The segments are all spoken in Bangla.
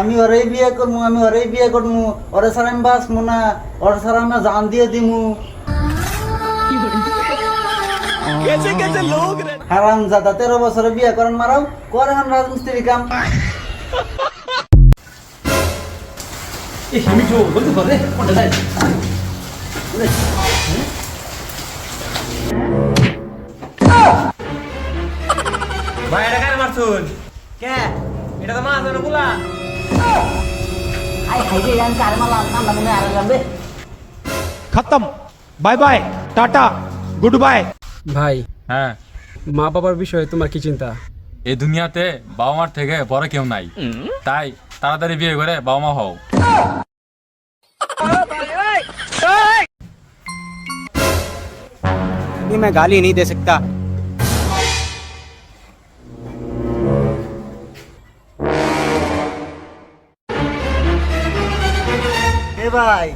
আমি ওরে বিয়ে করব আমি ওরে বিয়ে করব ওরে ছাড়া আমি বাঁচবো না। ওরে ছাড়া আমি জান দিয়ে দিমু। হারাম জাদা তেরো বছরে বিয়ে করেন মারাও। করে হন রাজমিস্ত্রি কাম। মিঠু বলতে পারে কোনটা যায়? ভাই এটা কারে মারছুন? কে? এটা তো মাছ পোলা আই হাইরে আমি কার মালাম নাম মনে আর লাগবে खत्म bye bye tata goodbye ভাই হ্যাঁ মা বাবার বিষয়ে তোমার কি চিন্তা এই দুনিয়াতে বাবা মার থেকে বড় কেউ নাই তাই তাড়াতাড়ি বিয়ে করে বাবা মা হও ये मैं गाली नहीं दे सकता এ ভাই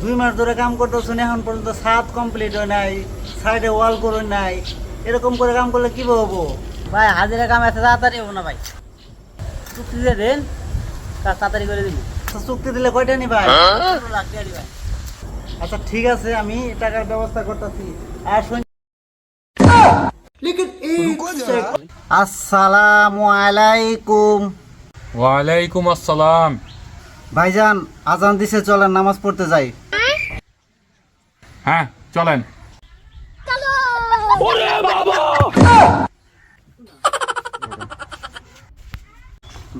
দুই মাস ধরে কাম করতেছো এখন পর্যন্ত ছাদ কমপ্লিট হয় নাই সাইডে ওয়াল করে নাই এরকম করে কাম করলে কি হব? ভাই হাজিরা কাম এত তাড়াতাড়ি হব না ভাই। চুক্তি দিয়ে দেন কাজ তাড়াতাড়ি করে দিব। আচ্ছা, চুক্তি দিলে কয়টা নি ভাই? টাকা দিবেন। আচ্ছা ঠিক আছে আমি টাকার ব্যবস্থা করতেছি। আর শুন আসসালামু আলাইকুম। ওয়ালাইকুম আসসালাম। ভাইজান আজান দিছে চলেন নামাজ পড়তে যাই। হ্যাঁ চলেন।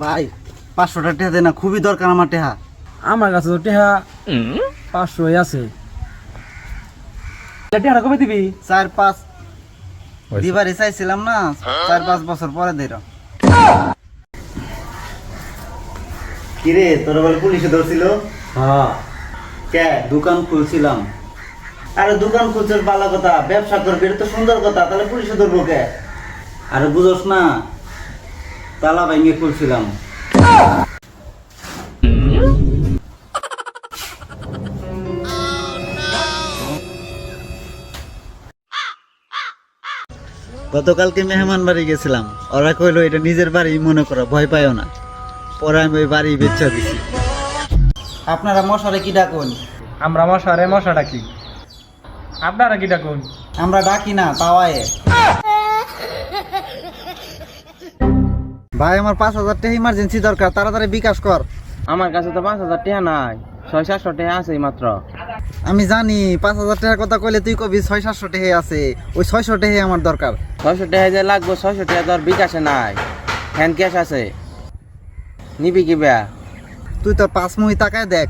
ভাই পাঁচশোটা টেহা দে না খুবই দরকার আমার টেহা। আমার কাছে তো টেহা পাঁচশোই আছে। টেহাটা কবে দিবি? চার পাঁচ। দিবারই চাইছিলাম না চার পাঁচ বছর পরে দিল কিরে তোর বলে পুলিশে ধরছিল? হ্যাঁ। কে? দোকান খুলছিলাম। আরে দোকান খুলছিস ভালো কথা ব্যবসা করবি এটা তো সুন্দর কথা তাহলে পুলিশে ধরবো কে? আরে বুঝোস না তালা খুলছিলাম। গতকালকে মেহমান বাড়ি গেছিলাম। ওরা কইলো এটা নিজের বাড়ি মনে করো ভয় পাইও না। পরে আমি ওই বাড়ি বেচা দিছি। আপনারা মশারে কি ডাকুন? আমরা মশারে মশা ডাকি। আপনারা কি ডাকুন? আমরা ডাকি না তাওয়ায়ে ভাই আমার পাঁচ হাজার টাকা ইমার্জেন্সি দরকার তাড়াতাড়ি বিকাশ কর। আমার কাছে তো পাঁচ হাজার টাকা নাই ছয় সাতশো টাকা আছে মাত্র। আমি জানি পাঁচ হাজার টাকার কথা কইলে তুই কবি ছয় সাতশো টাকা আছে ওই ছয়শো টাকা আমার দরকার। ছয়শো টাকা যে লাগবে ছয়শো টাকা তো আর বিকাশে নাই। হ্যান্ড ক্যাশ আছে। নিবি কি বেয়া তুই তোর পাঁচ মুহি তাকায় দেখ।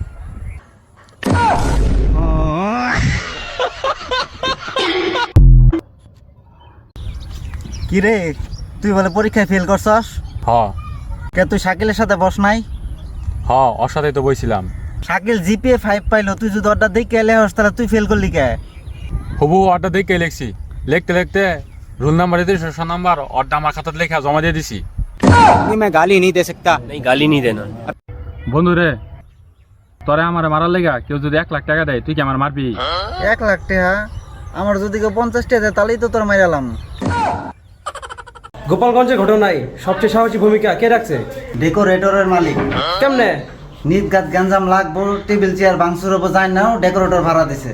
কিরে তুই বলে পরীক্ষায় ফেল করছস? হ। কে তুই শাকিলের সাথে বস নাই? হ ওর সাথেই তো বইছিলাম। শাকিল জিপিএ ফাইভ পাইলো তুই যদি অর্ডার দেখে এলে হস তাহলে তুই ফেল করলি কে? হবু অর্ডার দেখে লিখছি। লিখতে লিখতে রোল নাম্বার দিয়ে দিয়েছি নাম্বার অর্ডার আমার খাতাতে লেখা জমা দিয়ে দিছি। ये मैं गाली नहीं दे सकता नहीं गाली नहीं देना বন্ধু রে তোরে আমার মারার লেগা কেউ যদি এক লাখ টাকা দেয় তুই কি আমার মারবি এক লাখ টাকা আমার যদি কেউ পঞ্চাশ টাকা দেয় তাহলেই তো তোর মাইরালাম গোপালগঞ্জে ঘটনায় সবচেয়ে সাহসী ভূমিকা কে রাখছে ডেকোরেটরের মালিক কেমনে নিত গাত গঞ্জাম লাগবো টেবিল চেয়ার ভাঙচুর হবো যায় না ডেকোরেটর ভাড়া দিছে